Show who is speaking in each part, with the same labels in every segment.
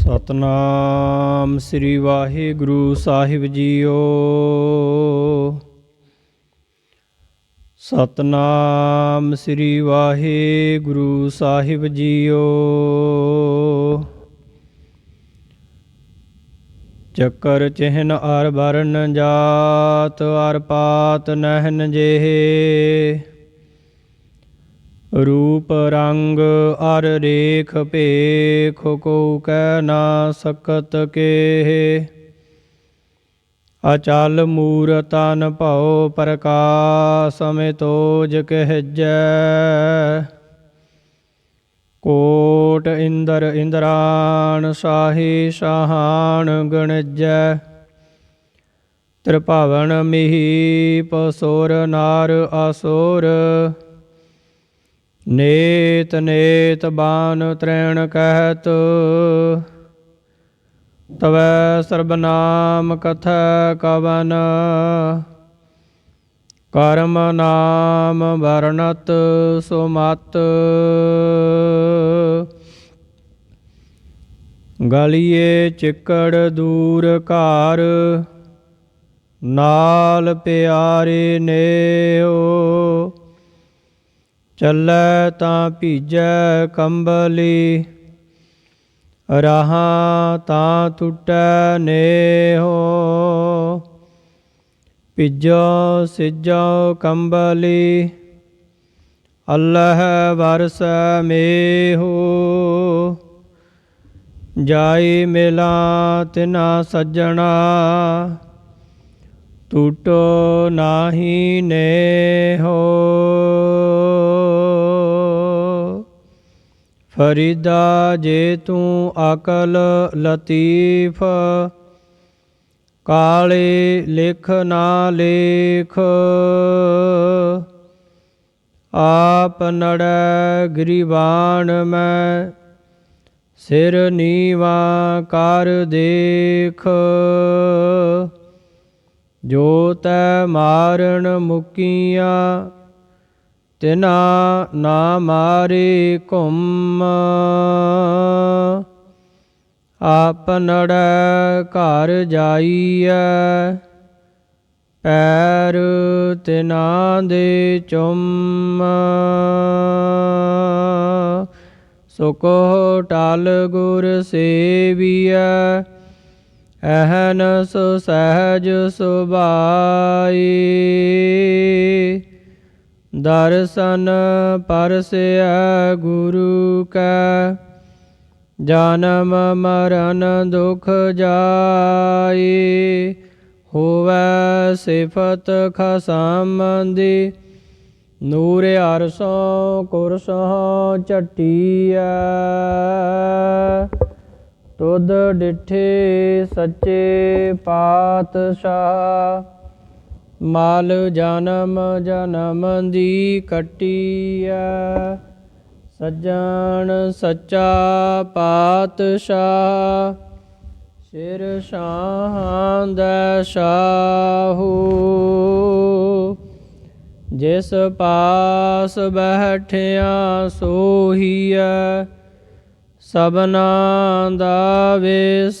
Speaker 1: ਸਤਨਾਮ ਸ੍ਰੀ ਵਾਹਿਗੁਰੂ ਸਾਹਿਬ ਜੀਓ। ਸਤਨਾਮ ਸ੍ਰੀ ਵਾਹਿਗੁਰੂ ਸਾਹਿਬ ਜੀਓ। ਚੱਕਰ ਚਿਹਨ ਆਰ ਬਰਨ ਜਾਤ ਅਰ ਪਾਤ ਨਹਿਨ ਜਿਹੇ। ਰੂਪ ਰੰਗ ਅਰ ਰੇਖ ਭੇਖ ਕੋ ਕਹਿ ਨਾ ਸਕਤ ਕੇ ਅਚਲ ਮੂਰਤਨ ਭਉ ਪ੍ਰਕਾਸ਼ ਸਮਿਤੋਜ ਕਹਿਜੈ। ਕੋਟ ਇੰਦਰ ਇੰਦਰਾਨ ਸਾਹੀ ਸਾਹਾਨ ਗਣਜੈ। ਤ੍ਰਿਭਵਨ ਮਿਹੀ ਪਸੁਰ ਨਾਰ ਅਸੁਰ ਨੇਤ ਨੇਤ ਬਾਨ ਤ੍ਰੈਣ ਕਹਿਤ, ਤਵੈ ਸਰਬ ਨਾਮ ਕਥੈ ਕਵਨ, ਕਰਮ ਨਾਮ ਵਰਣਤ ਸੁਮਤ। ਗਲੀਏ ਚਿੱਕੜ ਦੂਰ ਘਰ, ਨਾਲ ਪਿਆਰੇ ਨੇਓ ਚੱਲੈ ਤਾਂ ਭੀਜੈ ਕੰਬਲੀ, ਰਹਾ ਤਾਂ ਟੁੱਟੈ ਨੇਹੋ। ਭਿਜੋ, ਸਿਜੋ ਕੰਬਲੀ, ਅੱਲਹ ਵਰਸੈ ਮੇਹੋ। ਜਾਈ ਮਿਲਾ ਤਿਨਾ ਸੱਜਣਾ, ਟੂਟੋ ਨਾਹੀ ਨੇਹੋ। ਫਰੀਦਾ ਜੇ ਤੂੰ ਅਕਲ ਲਤੀਫ, ਕਾਲੇ ਲਿਖ ਨਾ ਲੇਖ। ਆਪ ਨੜੈ ਗਰੀਬਾਨ ਮੈਂ, ਸਿਰ ਨੀਵਾ ਕਰ ਦੇਖ। ਜੋ ਤੈ ਮਾਰਨ ਮੁਕੀਆਂ ਤਿਨਾ ਨਾ ਮਾਰੇ ਘੁੰਮ। ਆਪਨੜੈ ਘਰ ਜਾਈਐ, ਪੈਰ ਤਿਨਾ ਦੇ ਚੁੰਮ। ਸੁਕੋ ਟਾਲ ਗੁਰ ਸੇਵੀਐ ਅਹਨ ਸਹਿਜ ਸੁਭਾਈ। ਦਰਸ਼ਨ ਪਰਸਿਆ ਗੁਰੂ ਕੈ। ਜਨਮ ਮਰਨ ਦੁਖ ਜਾਈ, ਹੋਵੈ ਸਿਫਤ ਖਸਮੰਦੀ ਨੂਰ ਅਰਸੋਂ ਕੁਰਸੋਂ ਝਟੀਐ। ਤੁਧ ਡਿਠੇ ਸੱਚੇ ਪਾਤਸ਼ਾਹ। ਮਾਲ ਜਨਮ ਜਨਮ ਦੀ ਕਟੀਐ, ਸੱਜਣ ਸੱਚਾ ਪਾਤਸ਼ਾਹ, ਸਿਰ ਸ਼ਾਹਾਂ ਦਾ ਸ਼ਾਹੂ। ਜਿਸ ਪਾਸ ਬੈਠਿਆ ਸੋਹੀਐ ਸਬਨਾ ਦਾ ਵਿਸਾਹੂ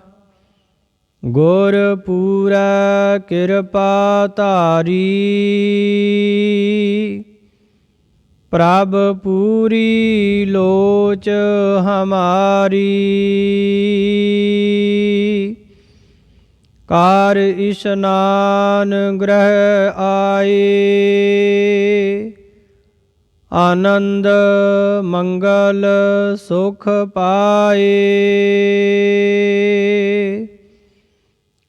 Speaker 1: ਗੁਰ ਪੂਰਾ ਕਿਰਪਾ ਧਾਰੀ। ਪ੍ਰਭ ਪੂਰੀ ਲੋਚ ਹਮਾਰੀ। ਕਾਰ ਇਸ਼ਨਾਨ ਗ੍ਰਹਿ ਆਏ। ਆਨੰਦ ਮੰਗਲ ਸੁਖ ਪਾਏ।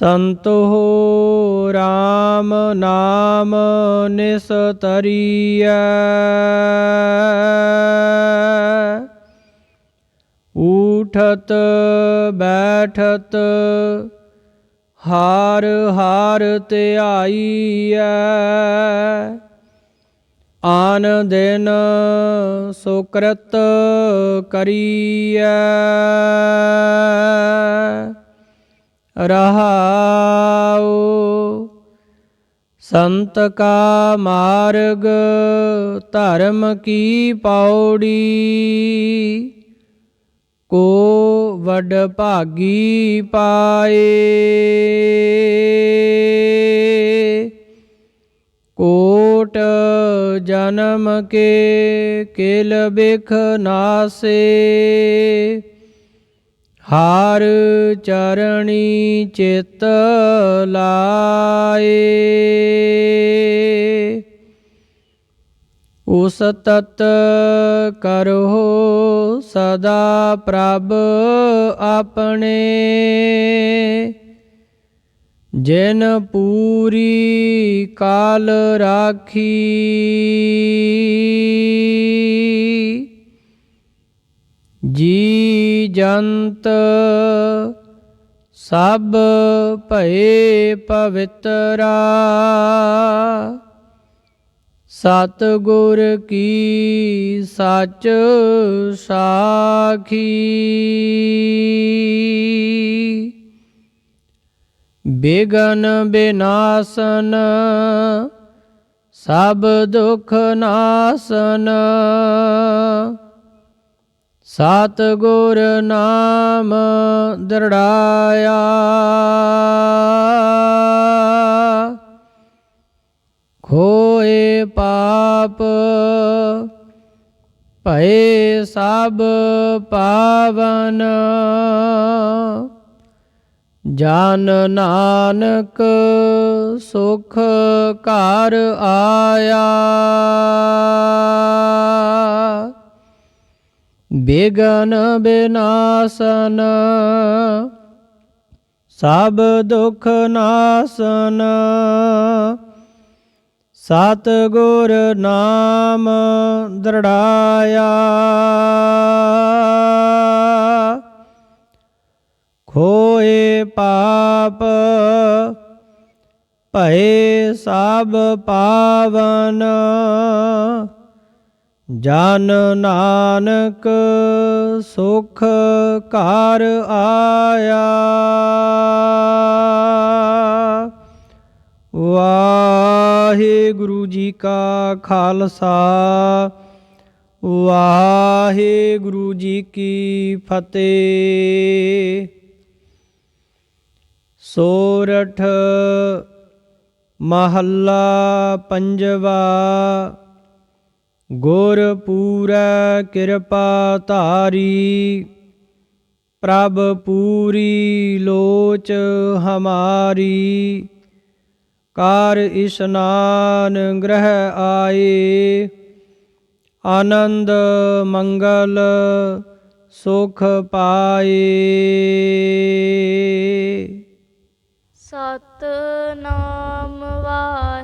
Speaker 1: ਸੰਤੋ ਰਾਮ ਨਾਮ ਨਿਸਤਰੀਐ। ਊਠਤ ਬੈਠਤ ਹਾਰ ਹਾਰ ਧਿਆਈਐ। ਆਨ ਦਿਨ ਸੁਕਰਤ ਕਰੀਐ। रहाओ। संत का मार्ग, धर्म की पौड़ी। को वड भागी पाए। कोट जन्म के किल बिख नासे। ਹਾਰ ਚਰਣੀ ਚਿਤ ਲਾਏ। ਉਸ ਤਤ ਕਰੋ ਸਦਾ ਪ੍ਰਭ ਆਪਣੇ। ਜਿਨ ਪੂਰੀ ਕਾਲ ਰਾਖੀ। ਜੀ ਜੰਤ ਸਭ ਭਏ ਪਵਿੱਤਰਾ। ਸਤ ਗੁਰ ਕੀ ਸੱਚ ਸਾਖੀ। ਬਿਗਨ ਬਿਨਾਸਨ ਸਭ ਦੁਖ ਨਾਸਨ। ਸਤ ਗੁਰ ਨਾਮ ਦਰੜਾਇਆ। ਖੋਏ ਪਾਪ ਭਏ ਸਭ ਪਾਵਨ। ਜਨ ਨਾਨਕ ਸੁਖ ਘਰ ਆਇਆ। ਬਿਗਨ ਬਿਨਾਸਨ ਸਭ ਦੁਖ ਨਾਸਨ। ਸਤ ਗੁਰ ਨਾਮ ਦਰੜਾਇਆ। ਖੋਏ ਪਾਪ ਭਏ ਸਭ ਪਾਵਨ। ਜਨ ਨਾਨਕ ਸੁਖ ਘਰ ਆਇਆ। ਵਾਹਿਗੁਰੂ ਜੀ ਕਾ ਖਾਲਸਾ, ਵਾਹਿਗੁਰੂ ਜੀ ਕੀ ਫਤਿਹ। ਸੋਰਠ ਮਹੱਲਾ ਪੰਜਵਾ ਗੁਰ ਪੂਰੈ ਕਿਰਪਾ ਧਾਰੀ, ਪ੍ਰਭ ਪੂਰੀ ਲੋਚ ਹਮਾਰੀ। ਕਾਰ ਇਸ਼ਨਾਨ ਗ੍ਰਹਿ ਆਏ, ਆਨੰਦ ਮੰਗਲ ਸੁਖ ਪਾਏ।
Speaker 2: ਸਤਨਾਮ ਵਾਹਿਗੁਰੂ।